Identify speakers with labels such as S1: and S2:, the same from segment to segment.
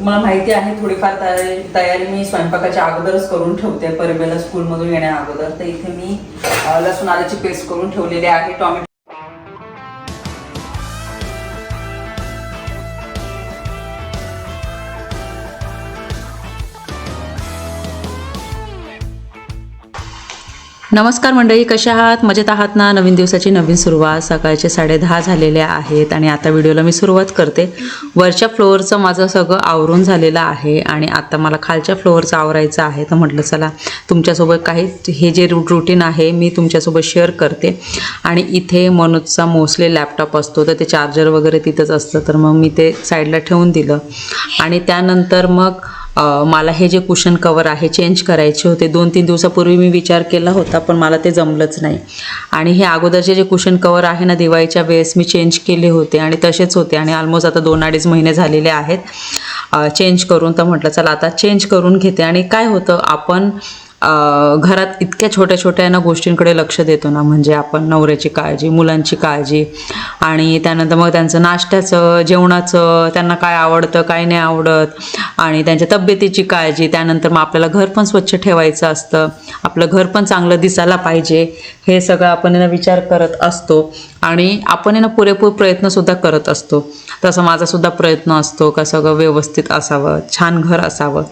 S1: तुम्हाला माहिती आहे थोडीफार तयारी तयारी मी स्वयंपाकाच्या अगोदरच करून ठेवते. परिबेला स्कूलमधून येण्या अगोदर. तर इथे मी लसूण आल्याची पेस्ट करून ठेवलेली आहे. टॉमॅटो नमस्कार मंडळी कशा आहात? मजेत आहात ना? नवीन दिवसाची नवीन सुरुवात. सकाळचे साडे दहा झालेले आहेत आणि आता व्हिडिओला मी सुरुवात करते. वरच्या फ्लोअरचं माझं सगळं आवरून झालेलं आहे आणि आता मला खालच्या फ्लोअरचं आवरायचं आहे. तर म्हटलं चला तुमच्यासोबत काही हे जे रूट रुटीन आहे मी तुमच्यासोबत शेअर करते. आणि इथे मनोजचा मोस्टली लॅपटॉप असतो. तर ते चार्जर वगैरे तिथंच असतं. तर मग मी ते साईडला ठेवून दिलं. आणि त्यानंतर मग मला हे जे कुशन कवर आहे चेंज करायचे होते दोन तीन दिवसापूर्वी मी विचार केला होता पण मला ते जमलंच नाही. आणि हे अगोदरचे जे कुशन कवर आहे ना दिवाळीच्या वेळेस मी चेंज केले होते आणि तसेच होते आणि ऑलमोस्ट आता दोन अडीच महिने झालेले आहेत. चेंज करून तर म्हटलं चला आता चेंज करून घेते. आणि काय होतं आपण घरात इतक्या छोट्या छोट्या ना गोष्टींकडे लक्ष देतो ना म्हणजे आपण नवऱ्याची काळजी मुलांची काळजी आणि त्यानंतर मग त्यांचं नाश्त्याचं जेवणाचं त्यांना काय आवडतं काय नाही आवडत आणि त्यांच्या तब्येतीची काळजी. त्यानंतर मग आपल्याला घर पण स्वच्छ ठेवायचं असतं. आपलं घर पण चांगलं दिसायला पाहिजे. हे सगळं आपण आहे ना विचार करत असतो आणि आपण आहे ना पुरेपूर प्रयत्नसुद्धा करत असतो. तसं माझासुद्धा प्रयत्न असतो का सगळं व्यवस्थित असावं छान घर असावं.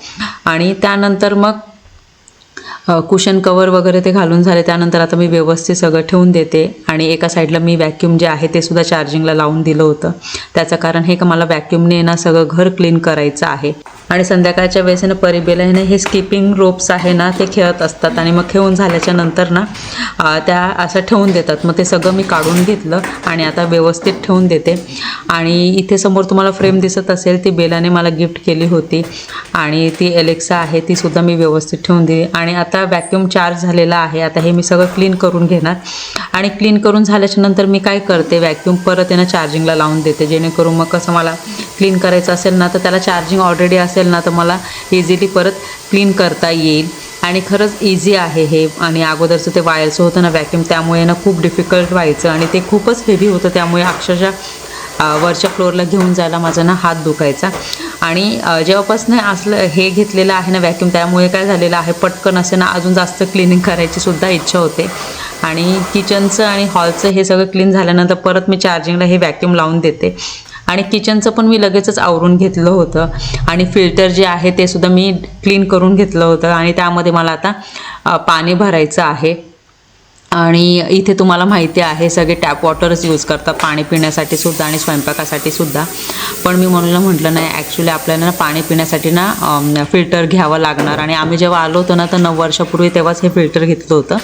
S1: आणि त्यानंतर मग कुशन कवर वगैरे ते घालून झाले. त्यानंतर आता मी व्यवस्थित सगळं ठेवून देते. आणि एका साईडला मी व्हॅक्यूम जे आहे ते सुद्धा चार्जिंगला लावून दिलं होतं. त्याचं कारण हे का मला व्हॅक्यूमने ना सगळं घर क्लीन करायचं आहे. आणि संध्याकाळच्या वेळेस ना परिबेला ना हे स्किपिंग रोप्स आहे ना ते खेळत असतात आणि मग खेळून झाल्याच्यानंतर ना त्या असं ठेवून देतात. मग ते सगळं मी काढून घेतलं आणि आता व्यवस्थित ठेवून देते. आणि इथे समोर तुम्हाला फ्रेम दिसत असेल ती बेलाने मला गिफ्ट केली होती. आणि ती एलेक्सा आहे ती सुद्धा मी व्यवस्थित ठेवून दिली. आणि आता व्हॅक्यूम चार्ज झालेला आहे. आता हे मी सगळं क्लीन करून घेणार. आणि क्लीन करून झाल्याच्यानंतर मी काय करते व्हॅक्यूम परत यांना चार्जिंगला लावून देते. जेणेकरून मग कसं मला क्लीन करायचं असेल ना तर त्याला चार्जिंग ऑलरेडी असेल ना तर मला इझिली परत क्लीन करता येईल. आणि खरंच इझी आहे हे. आणि अगोदरचं ते वायरचं होतं ना व्हॅक्यूम त्यामुळे ना खूप डिफिकल्ट व्हायचं. आणि ते खूपच हेवी होतं त्यामुळे अक्षरशः वरच्या फ्लोअरला घेऊन जायला माझा ना हात दुखायचा. आणि जेव्हापासून असलं हे घेतलेलं आहे ना व्हॅक्यूम त्यामुळे काय झालेलं आहे पटकन असे ना अजून जास्त क्लिनिंग करायची सुद्धा इच्छा होते. आणि किचनचं आणि हॉलचं हे सगळं क्लीन झाल्यानंतर परत मी चार्जिंगला हे व्हॅक्यूम लावून देते. आणि किचनचं पण मी लगेचच आवरून घेतलं होतं. आणि फिल्टर जे आहे ते सुद्धा मी क्लीन करून घेतलं होतं. आणि त्यामध्ये मला आता पाणी भरायचं आहे. आणि इथे तुम्हाला माहिती आहे सगळे टॅप वॉटरच यूज करतात पाणी पिण्यासाठी सुद्धा आणि स्वयंपाकासाठी सुद्धा. पण मी म्हणून म्हटलं नाही ॲक्च्युली आपल्याला ना पाणी पिण्यासाठी ना फिल्टर घ्यावं लागणार. आणि आम्ही जेव्हा आलो होतो ना तर नऊ वर्षापूर्वी तेव्हाच हे फिल्टर घेतलं होतं.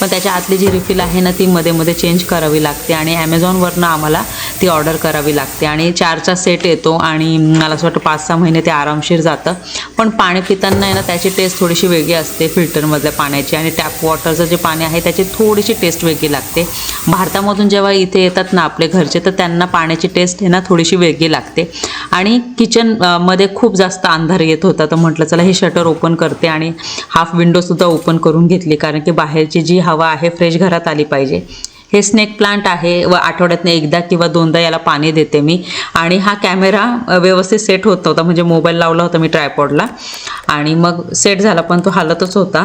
S1: पण त्याच्या आतली जी रिफिल आहे ना ती मध्ये मध्ये चेंज करावी लागते आणि ॲमेझॉनवरनं आम्हाला ती ऑर्डर करावी लागते. आणि चारचा सेट येतो आणि मला असं वाटतं पाच सहा महिने ते आरामशीर जातं. पण पाणी पिताना आहे ना त्याची टेस्ट थोडीशी वेगळी असते फिल्टरमधल्या पाण्याची. आणि टॅप वॉटरचं जे पाणी आहे त्याची थोडीशी टेस्ट वेगळी लागते. भारतामधून जेव्हा इथे येतात ना आपले घरचे तर त्यांना पाण्याची टेस्ट आहे ना थोडीशी वेगळी लागते. आणि किचनमध्ये खूप जास्त अंधार येत होता तर म्हटलं चला हे शटर ओपन करते आणि हाफ विंडोसुद्धा ओपन करून घेतली कारण की बाहेरची जी हवा आहे फ्रेश घरात आली पाहिजे. हे स्नेक प्लांट आहे व आठवड्यातनं एकदा किंवा दोनदा याला पाणी देते मी. आणि हा कॅमेरा व्यवस्थित सेट होत होता म्हणजे मोबाईल लावला होता मी ट्रायपॉडला आणि मग सेट झाला पण तो हालतच होता.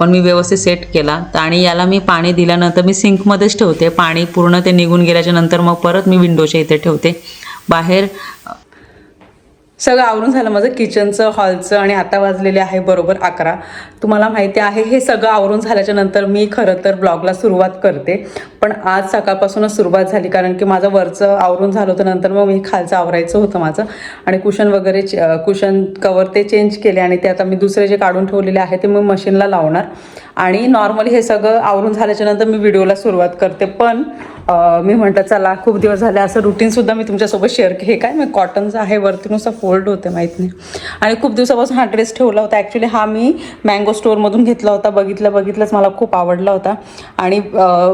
S1: पण मी व्यवस्थित सेट केला. तर आणि याला मी पाणी दिल्यानंतर मी सिंकमध्येच ठेवते. पाणी पूर्ण ते निघून गेल्याच्यानंतर मग परत मी विंडोच्या इथे ठेवते. बाहेर सगळं आवरून झालं माझं किचनचं हॉलचं आणि आता वाजलेले आहे बरोबर अकरा. तुम्हाला माहिती आहे हे सगळं आवरून झाल्याच्यानंतर मी खरं तर ब्लॉगला सुरुवात करते. पण आज सकाळपासूनच सुरुवात झाली कारण की माझं वरचं आवरून झालं होतं नंतर मग मी खालचं आवरायचं होतं माझं. आणि कुशन वगैरे कुशन कवर ते चेंज केले आणि ते आता मी दुसरे जे काढून ठेवलेले आहे ते मी मशीनला लावणार. आणि नॉर्मली हे सगळं आवरून झाल्याच्यानंतर मी व्हिडिओला सुरुवात करते. पण मी म्हटलं चला खूप दिवस झाले असं रुटीनसुद्धा मी तुमच्यासोबत शेअर हे काय मी कॉटनचं आहे वरती नुसतं फोल्ड होते माहीत नाही. आणि खूप दिवसापासून हा ड्रेस ठेवला होता. ॲक्च्युली हा मी मँगो स्टोअरमधून घेतला होता. बघितलं बघितलंच मला खूप आवडला होता. आणि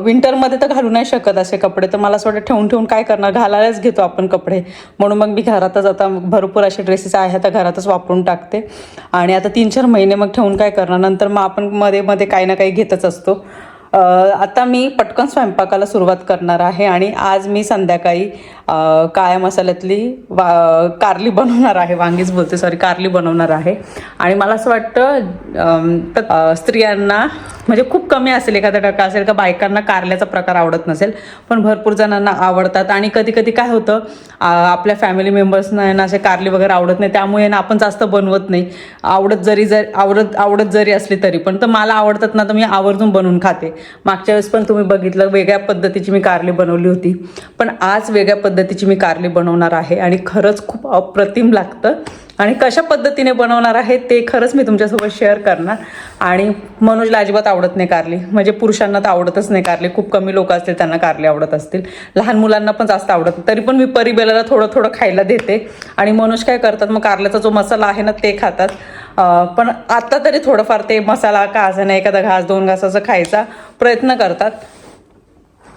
S1: विंटरमध्ये तर घालू नाही शकत असे कपडे. तर मला असं वाटतं ठेवून ठेवून काय करणार? घालायलाच घेतो आपण कपडे. म्हणून मग मी घरातच आता भरपूर असे ड्रेसेस आहे आता घरातच वापरून टाकते. आणि आता तीन चार महिने मग ठेवून काय करणार? नंतर मग आपण मध्ये मध्ये काही ना काही घेतच असतो. आता मी पटकन स्वयंपाकाला सुरुवात करणार आहे आणि आज मी संध्याकाळी काळ्या मसाल्यातली वा कारली बनवणार आहे. वांगीच बोलते सॉरी कारली बनवणार आहे. आणि मला असं वाटतं स्त्रियांना म्हणजे खूप कमी असेल एखादा टक्का असेल का बायकांना कारल्याचा प्रकार आवडत नसेल पण भरपूर जणांना आवडतात. आणि कधी कधी काय होतं आपल्या फॅमिली मेंबर्सना आहे ना असे कारली वगैरे आवडत नाही. त्यामुळे ना आपण जास्त बनवत नाही. आवडत जरी जर आवडत आवडत जरी असली तरी पण तर मला आवडतात ना तर मी आवर्जून बनवून खाते. मागच्या वेळेस पण तुम्ही बघितलं वेगळ्या पद्धतीची मी कारली बनवली होती. पण आज वेगळ्या पद्धतीची मी कारली बनवणार आहे आणि खरंच खूप अप्रतिम लागतं. आणि कशा पद्धतीने बनवणार आहे ते खरंच मी तुमच्यासोबत शेअर करणार. आणि मनोजला अजिबात आवडत नाही कारली. म्हणजे पुरुषांना तर आवडतच नाही कारली. खूप कमी लोक असतील त्यांना कारली आवडत असतील. लहान मुलांना पण जास्त आवडत नाही. तरी पण मी परिबेलाला थोडं थोडं खायला देते. आणि मनोज काय करतात मग कारल्याचा जो मसाला आहे ना ते खातात. पण आत्ता तरी थोडंफार ते मसाला का असं नाही एखादा घास दोन घास असं खायचा. प्रयत्न करतात.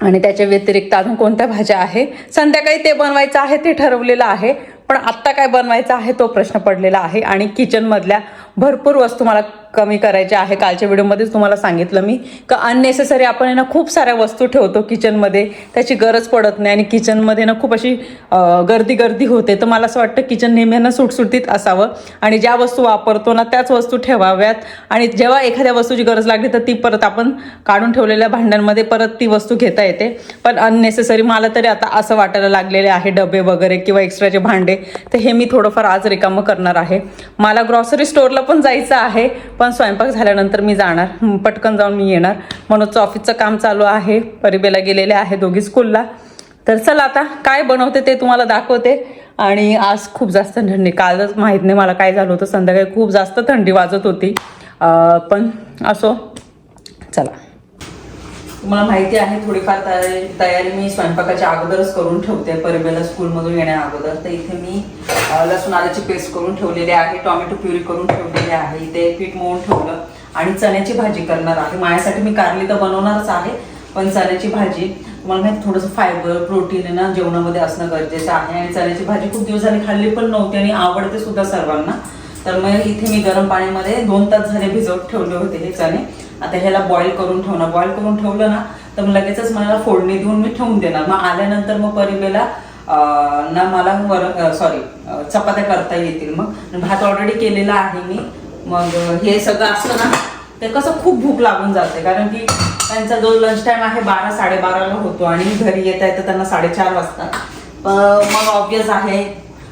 S1: आणि त्याच्या व्यतिरिक्त अजून कोणत्या भाज्या आहे? संध्याकाळी ते बनवायचं आहे ते ठरवलेलं आहे. पण आत्ता काय बनवायचं आहे तो प्रश्न पडलेला आहे. आणि किचनमधल्या भरपूर वस्तू मला कमी करायच्या आहे कालच्या व्हिडिओमध्येच तुम्हाला सांगितलं मी. का अननेसेसरी आपण आहे ना खूप साऱ्या वस्तू ठेवतो किचनमध्ये त्याची गरज पडत नाही आणि किचनमध्ये ना खूप अशी गर्दी गर्दी होते. तर मला असं वाटतं किचन नेहमी ना सुटसुटीत असावं. आणि ज्या वस्तू वापरतो ना त्याच वस्तू ठेवाव्यात. आणि जेव्हा एखाद्या वस्तूची गरज लागली तर ती परत आपण काढून ठेवलेल्या भांड्यांमध्ये परत ती वस्तू घेता येते. पण अननेसेसरी मला तरी आता असं वाटायला लागलेले आहे डबे वगैरे किंवा एक्स्ट्राचे भांडे. तर हे मी थोडंफार आज रिकामं करणार आहे. मला ग्रॉसरी स्टोअरला पण जायचं आहे. पण स्वयंपाक झाल्यानंतर मी जाणार. पटकन जाऊन मी येणार. मनोजचं ऑफिसचं काम चालू आहे. परिबेला गेलेले आहे दोघी स्कूलला तर चला आता काय बनवते ते तुम्हाला दाखवते. आणि आज खूप जास्त थंडी. कालच माहीत नाही मला काय झालं होतं. संध्याकाळी खूप जास्त थंडी वाजत होती. पण असो. चला. तुम्हाला माहिती आहे थोडीफार तयारी तयारी मी स्वयंपाकाच्या अगोदरच करून ठेवते. परिबेला स्कूलमधून येण्या अगोदर. तर इथे मी लसूण आल्याची पेस्ट करून ठेवलेली आहे टोमॅटो प्युरी करून ठेवलेली आहे. इथे पीठ मळून ठेवलं आणि चण्याची भाजी करणार आहे. माझ्यासाठी मी कारली तर बनवणारच आहे पण चण्याची भाजी तुम्हाला माहिती थोडंसं फायबर प्रोटीन आहे ना जेवणामध्ये असणं गरजेचं आहे. आणि चण्याची भाजी खूप दिवस झाली खाल्ली पण नव्हती आणि आवडते सुद्धा सर्वांना. तर मग इथे मी गरम पाण्यामध्ये दोन तास झाले भिजवत ठेवले होते हे चणे. आता ह्याला बॉईल करून ठेवणार. बॉईल करून ठेवलं ना तर मग लगेचच मला फोडणी देऊन मी ठेवून देणार. मग आल्यानंतर मग परिबेला ना मला वर सॉरी चपात्या करता येतील मग. भात ऑलरेडी केलेला आहे मी. मग हे सगळं असतं ना ते कसं खूप भूक लागून जाते. कारण की त्यांचा जो लंच टाइम आहे बारा साडेबाराला होतो. आणि घरी येता येतं त्यांना साडेचार वाजता मग ऑब्विस आहे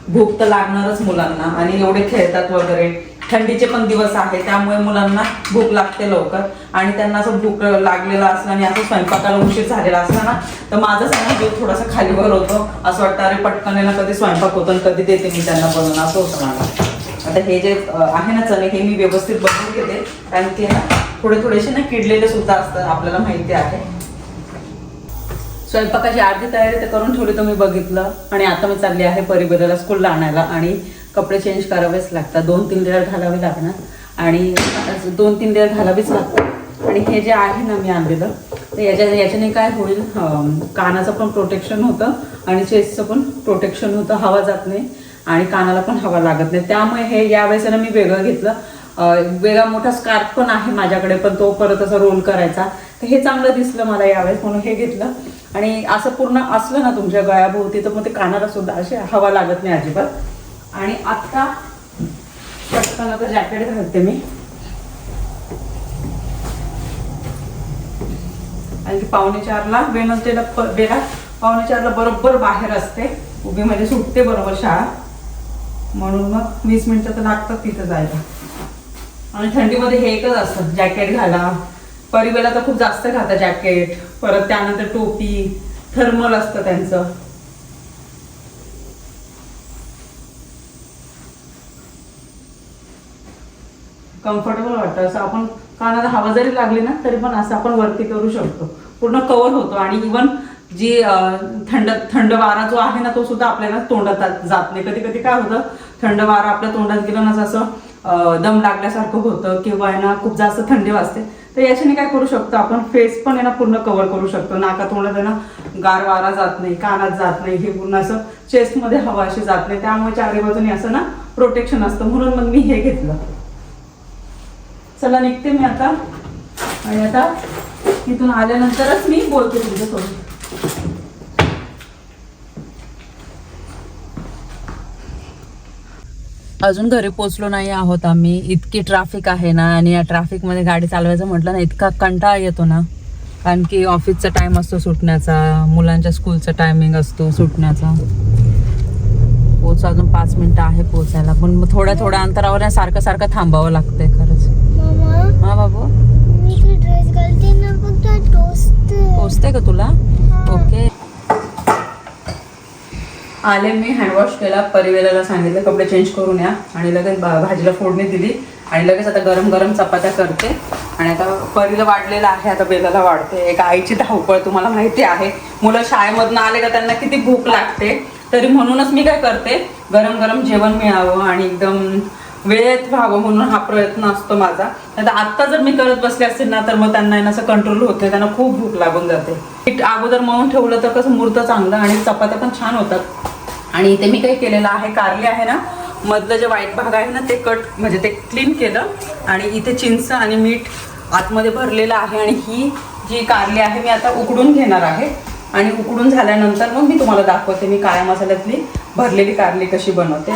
S1: भूक तर लागणारच मुलांना. आणि एवढे खेळतात वगैरे. थंडीचे पण दिवस आहे त्यामुळे मुलांना भूक लागते लवकर. आणि त्यांना असं भूक लागलेला असला आणि असं स्वयंपाकाला उशीर झालेला असला ना तर माझं सगळं जीव थोडासा खालीवर होतो. असं वाटतं अरे पटकन ना कधी स्वयंपाक होतो आणि कधी देते मी त्यांना बनवून. असं होतं मला. आता हे जे आहे ना चणे हे मी व्यवस्थित बनवून घेते. कारण ते ना थोडे थोडेसे ना किडलेले सुद्धा असतात आपल्याला माहिती आहे. स्वयंपाकाची अर्धी तयारी तर करून ठेवली तर मी बघितलं. आणि आता मी चालली आहे परिबेला स्कूलला आणायला आणि कपडे चेंज करावेच लागतात. दोन तीन लेअर घालावे लागणार. आणि दोन तीन लेअर घालावीच लागतात. आणि हे जे आहे ना मी आणलेलं तर याच्या याच्याने काय होईल कानाचं पण प्रोटेक्शन होतं आणि चेस्टचं पण प्रोटेक्शन होतं हवा जात नाही आणि कानाला पण हवा लागत नाही. त्यामुळे हे यावेळेस ना मी वेगळं घेतलं. वेगळा मोठा स्कार्फ पण आहे माझ्याकडे पण तो परत असा रोल करायचा. तर हे चांगलं दिसलं मला यावेळेस म्हणून हे घेतलं. आणि असं पूर्ण असलं ना तुमच्या गळ्याभोवती तर मग ते कानाला सुद्धा अशी हवा लागत नाही अजिबात. आणि आत्ता पटकन आता जॅकेट घालते मी. आणि पावणे चारला वेनसडेला प- डेला पावणे चारला बरोबर बाहेर असते. उभी म्हणजे सुटते बरोबर शाळा. म्हणून मग वीस मिनिटं तर लागतात तिथं जायला. आणि थंडीमध्ये हे एकच असतं जॅकेट घाला. परिवेला तर खूप जास्त घालतात जॅकेट परत त्यानंतर टोपी थर्मल असतं त्यांचं. कम्फर्टेबल वाटतं. असं आपण कानाला हवा जरी लागली ना तरी पण असं आपण वरती करू शकतो. पूर्ण कव्हर होतो आणि इवन जी थंड थंड वारा जो आहे ना तो सुद्धा आपल्याला तोंडात जात- नाही. कधी कधी काय होतं थंड वारा आपल्या तोंडात गेलं ना जसं दम लागल्यासारखं होतं किंवा आहे ना खूप जास्त थंडी वाजते. तर याच्याने काय करू शकतो आपण? फेस पण आहे ना पूर्ण कव्हर करू शकतो. नाका तोंडात आहे ना गार वारा जात नाही कानात जात नाही हे पूर्ण असं चेस्टमध्ये हवा अशी जात नाही. त्यामुळे चारी बाजूने असं ना प्रोटेक्शन असतं. म्हणून मग मी हे घेतलं. चला निघते मी आता. आणि आता तिथून आल्यानंतरच मी बोलते तुझ्यासोबत अजून घरी पोचलो नाही आहोत आम्ही. इतकी ट्रॅफिक आहे ना आणि या ट्रॅफिकमध्ये गाडी चालवायचं म्हटलं ना इतका कंटाळा येतो ना. कारण की ऑफिसचा टाइम असतो सुटण्याचा मुलांच्या स्कूलचा टायमिंग असतो सुटण्याचा. पोच अजून पाच मिनिटं आहे पोचायला पण थोड्या थोड्या अंतरावर सारखं सारखं थांबावं लागतंय हा बाबू?
S2: मी ती ड्रेस घालते ना फक्त टोचते
S1: पोचते का तुला? ओके. आले मी हँडवॉश केला परिवेलाला सांगितलं कपडे चेंज करून या. आणि लगेच भाजीला फोडणी दिली. आणि लगेच आता गरम गरम चपात्या करते. आणि आता परीला वाढलेला आहे आता बेलाला वाढते. एक आईची धावपळ तुम्हाला माहिती आहे. मुलं शाळेमधनं आले का त्यांना किती भूक लागते. तरी म्हणूनच मी काय करते गरम गरम जेवण मिळावं आणि एकदम वेळेत व्हावं म्हणून हा प्रयत्न असतो माझा. नाही तर आत्ता जर मी करत बसले असतील ना तर मग त्यांना असं कंट्रोल होत नाही. त्यांना खूप भूक लागून जाते. पीठ अगोदर मळून ठेवलं तर कसं मूर्त चांगलं आणि चपात्या पण छान होतात. आणि इथे मी काही केलेलं आहे. कारले आहे ना मधलं जे वाईट भाग आहे ना ते कट म्हणजे ते क्लीन केलं. आणि इथे चिंच आणि मीठ आतमध्ये भरलेलं आहे. आणि ही जी कारली आहे मी आता उकडून घेणार आहे. आणि उकडून झाल्यानंतर मग मी तुम्हाला दाखवते. मी काळ्या मसाल्यातली भरलेली कारली कशी बनवते.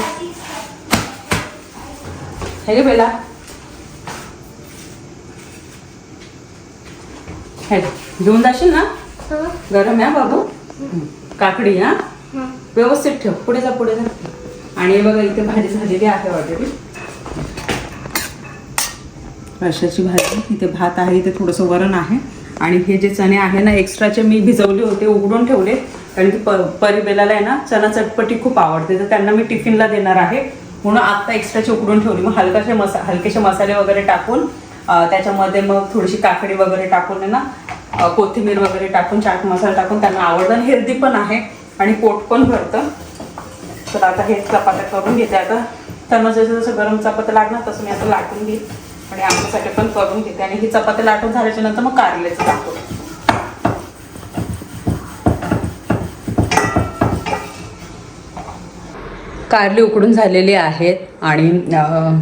S1: हे बेला हे. घेऊन जाशील ना? गरम आहे बाबू. काकडी हा?
S2: हा.
S1: व्यवस्थित ठेव. पुढे जा पुढे जा. आणि बघा इथे भाजी झालेली आहे ऑलरेडी रशाची भाजी इथे भात आहे इथे थोडंसं वरण आहे. आणि हे जे चणे आहे ना एक्स्ट्राचे मी भिजवले होते उघडून ठेवले. कारण की प परिबेलाला आहे ना चणा चटपटी खूप आवडते. तर त्यांना मी टिफिनला देणार आहे. म्हणून आत्ता एक्स्ट्राचे उकडून ठेवली. मग हलकाशे मसा हलकेसे मसाले वगैरे टाकून त्याच्यामध्ये मग थोडीशी काकडी वगैरे टाकून ना कोथिंबीर वगैरे टाकून चाट मसाला टाकून त्यांना आवडतं हेल्दी पण आहे आणि पोट पण भरतं. तर आता हे चपात्या करून घेते आता. त्यांना जसं जसं गरम चपात्या लागणार तसं मी आता लाटून घेईन आणि आमच्यासाठी पण करून घेते. आणि ही चपात्या लाटून झाल्याच्यानंतर मग कारल्याचं टाकून. कारली उकडून झालेली आहेत आणि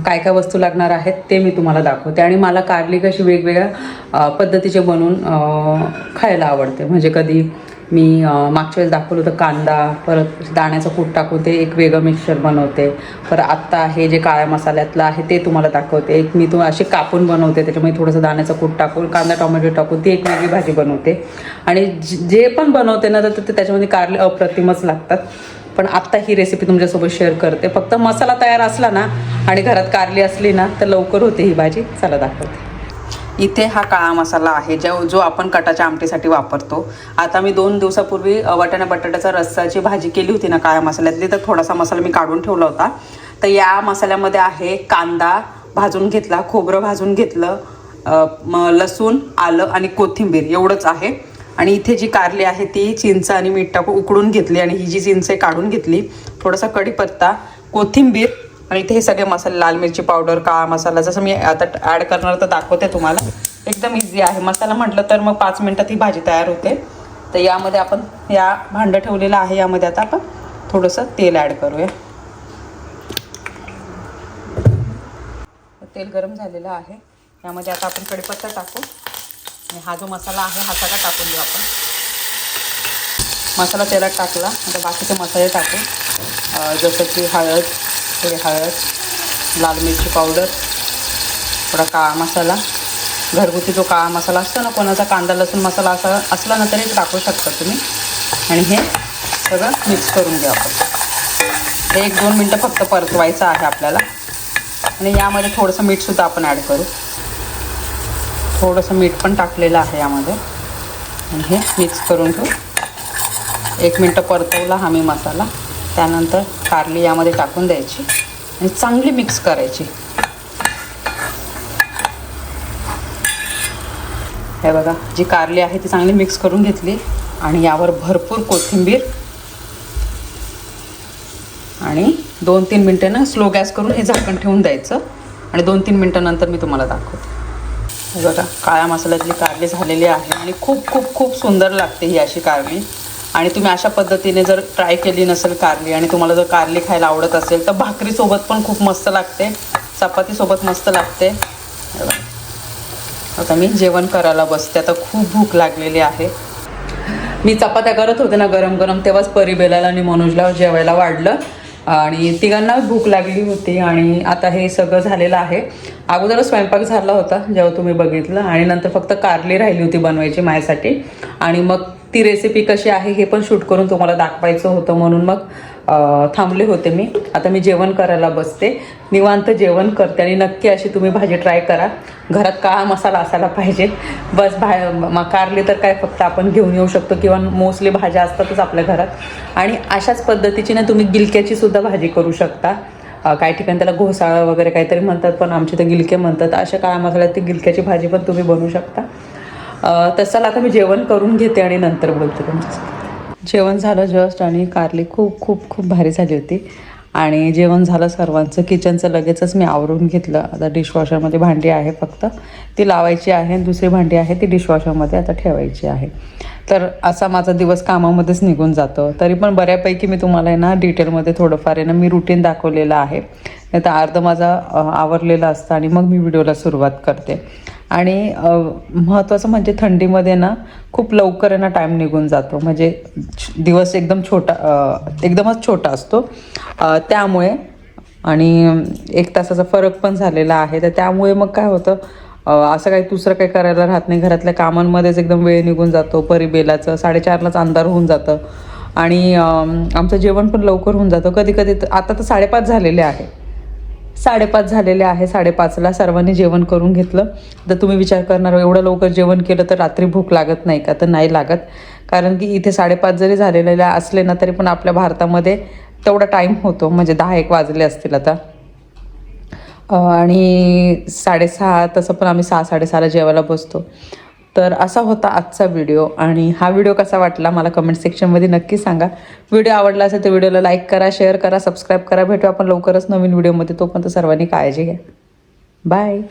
S1: काय काय वस्तू लागणार आहेत ते मी तुम्हाला दाखवते. आणि मला कारली कशी वेगवेगळ्या पद्धतीचे बनवून खायला आवडते. म्हणजे कधी मी मागच्या वेळेस दाखवलं होतं कांदा परत दाण्याचं कूट टाकून ते एक वेगळं मिक्सर बनवते. परत आत्ता हे जे काळ्या मसाल्यातलं आहे ते तुम्हाला दाखवते. एक मी तू असे कापून बनवते त्याच्यामध्ये थोडंसं दाण्याचं कूट टाकून कांदा टोमॅटो टाकून ती एक वेगळी भाजी बनवते. आणि जे पण बनवते ना तर ते त्याच्यामध्ये कारले अप्रतिमच लागतात. पण आत्ता ही रेसिपी तुमच्यासोबत शेअर करते. फक्त मसाला तयार असला ना आणि घरात कारली असली ना तर लवकर होते ही भाजी. चला दाखवते. इथे हा काळा मसाला आहे ज्या जो आपण कटाच्या आमटीसाठी वापरतो. आता मी दोन दिवसापूर्वी वाटाणा बटाट्याचा रस्साची भाजी केली होती ना काळ्या मसाल्यातली तर थोडासा मसाला मी काढून ठेवला होता. तर या मसाल्यामध्ये आहे कांदा भाजून घेतला खोबरं भाजून घेतलं लसूण आलं आणि कोथिंबीर एवढंच आहे. आणि इथे जी कारली आहे ती चिंच आणि मीठ टाकून उकडून घेतली आणि ही जी चिंच आहे काढून घेतली. थोडासा कढीपत्ता कोथिंबीर आणि इथे हे सगळे मसाले लाल मिरची पावडर काळा मसाला जसं मी आता ॲड करणार तर दाखवते तुम्हाला. एकदम इझी आहे. मसाला म्हटलं तर मग पाच मिनटात ही भाजी तयार होते. तर यामध्ये आपण या भांडं ठेवलेलं आहे. यामध्ये आता आपण थोडंसं तेल ॲड करूया. तेल गरम झालेलं आहे. यामध्ये आता आपण कढीपत्ता टाकू. आणि हा जो मसाला आहे हा सगळा टाकून देऊ आपण. मसाला तेलात टाकला आता बाकीचे मसाले टाकू. जसं की हळद थोडी हळद लाल मिरची पावडर थोडा काळा मसाला. घरगुती जो काळा मसाला असतो ना कोणाचा कांदा लसूण मसाला असा असला ना तरी टाकू शकता तुम्ही. आणि हे सगळं मिक्स करून घ्या आपण. एक दोन मिनटं फक्त परतवायचं आहे आपल्याला. आणि यामध्ये थोडंसं मीठसुद्धा आपण ॲड करू. थोडंसं मीठ पण टाकलेलं आहे यामध्ये. आणि हे मिक्स करून घेऊ. एक मिनटं परतवला हा मी मसाला. त्यानंतर कारली यामध्ये टाकून द्यायची. आणि चांगली मिक्स करायची. हे बघा जी कारली आहे ती चांगली मिक्स करून घेतली. आणि यावर भरपूर कोथिंबीर. आणि दोन तीन मिनटं ना स्लो गॅस करून हे झाकण ठेवून द्यायचं. आणि दोन तीन मिनटानंतर मी तुम्हाला दाखवते. म्हणजे बघा काळ्या मसाल्यातली कारली झालेली आहे आणि खूप खूप खूप सुंदर लागते ही अशी कारली. आणि तुम्ही अशा पद्धतीने जर ट्राय केली नसेल कारली आणि तुम्हाला जर कारली खायला आवडत असेल तर भाकरीसोबत पण खूप मस्त लागते. चपातीसोबत मस्त लागते. आता मी जेवण करायला बसते. आता खूप भूक लागलेली आहे. मी चपात्या करत होते ना गरम गरम तेव्हाच परी बेलायला आणि मनोजला जेवायला वाढलं. आणि तिघांना भूक लागली होती आणि आता हे सगळं झालेलं आहे. अगोदर स्वयंपाक झाला होता जेव्हा तुम्ही बघितलं. आणि नंतर फक्त कारली राहिली होती बनवायची माझ्यासाठी. आणि मग ती रेसिपी कशी आहे हे पण शूट करून तुम्हाला दाखवायचं होतं म्हणून मग थांबले होते मी. आता मी जेवण करायला बसते. निवांत जेवण करते आणि नक्की अशी तुम्ही भाजी ट्राय करा. घरात काळा मसाला असायला पाहिजे. बस भा कारले तर काय फक्त आपण घेऊन येऊ शकतो किंवा मोस्टली भाज्या असतातच आपल्या घरात. आणि अशाच पद्धतीची ना तुम्ही गिलक्याची सुद्धा भाजी करू शकता. काही ठिकाणी त्याला घोसाळा वगैरे काहीतरी म्हणतात पण आमचे तर गिलके म्हणतात. अशा काळ्या मसाल्यात ती गिलक्याची भाजी पण तुम्ही बनवू शकता. तसं आता मी जेवण करून घेते आणि नंतर बोलते तुमच्यासोबत. जेवण झालं जस्ट आणि कारली खूप खूप खूप भारी झाली होती. आणि जेवण झालं सर्वांचं. किचनचं लगेचच मी आवरून घेतलं. आता डिशवॉशरमध्ये भांडी आहे फक्त. ती लावायची आहे. आणि दुसरी भांडी आहे ती डिशवॉशरमध्ये आता ठेवायची आहे. तर असा माझा दिवस कामामध्येच निघून जातो. तरी पण बऱ्यापैकी मी तुम्हाला आहे ना डिटेलमध्ये थोडंफार आहे ना मी रुटीन दाखवलेलं आहे. नाही तर अर्ध माझा आवरलेला असतं आणि मग मी व्हिडिओला सुरुवात करते. आणि महत्त्वाचं म्हणजे थंडीमध्ये ना खूप लवकर ना टाईम निघून जातो. म्हणजे दिवस एकदम छोटा एकदमच छोटा असतो. त्यामुळे आणि एक तासाचा फरक पण झालेला आहे. तर त्यामुळे मग काय होतं असं काही दुसरं काही करायला राहत नाही. घरातल्या कामांमध्येच एकदम वेळ निघून जातो. परिबेलाचं साडेचारलाच अंधार होऊन जातं. आणि आमचं जेवण पण लवकर होऊन जातं. कधी कधी तर- आता तर साडेपाच झालेले आहे. साडेपाच झालेले आहे साडेपाचला सर्वांनी जेवण करून घेतलं. तर तुम्ही विचार करणार हो, एवढं लवकर जेवण केलं तर रात्री भूक लागत नाही का? तर नाही लागत. कारण की इथे साडेपाच जरी झालेले असले ना तरी पण आपल्या भारतामध्ये तेवढा टाईम होतो. म्हणजे दहा एक वाजले असतील आता. आणि साडेसहा तसं पण आम्ही सहा साडेसहाला जेवायला बसतो. तर असा होता आजचा व्हिडिओ आणि हा व्हिडिओ कसा वाटला मला कमेंट सेक्शनमध्ये नक्की सांगा. व्हिडिओ आवडला असेल तर व्हिडिओला लाईक करा शेअर करा सबस्क्राईब करा. भेटू आपण लवकरच नवीन व्हिडिओमध्ये तोपर्यंत सर्वांनी काळजी घ्या. बाय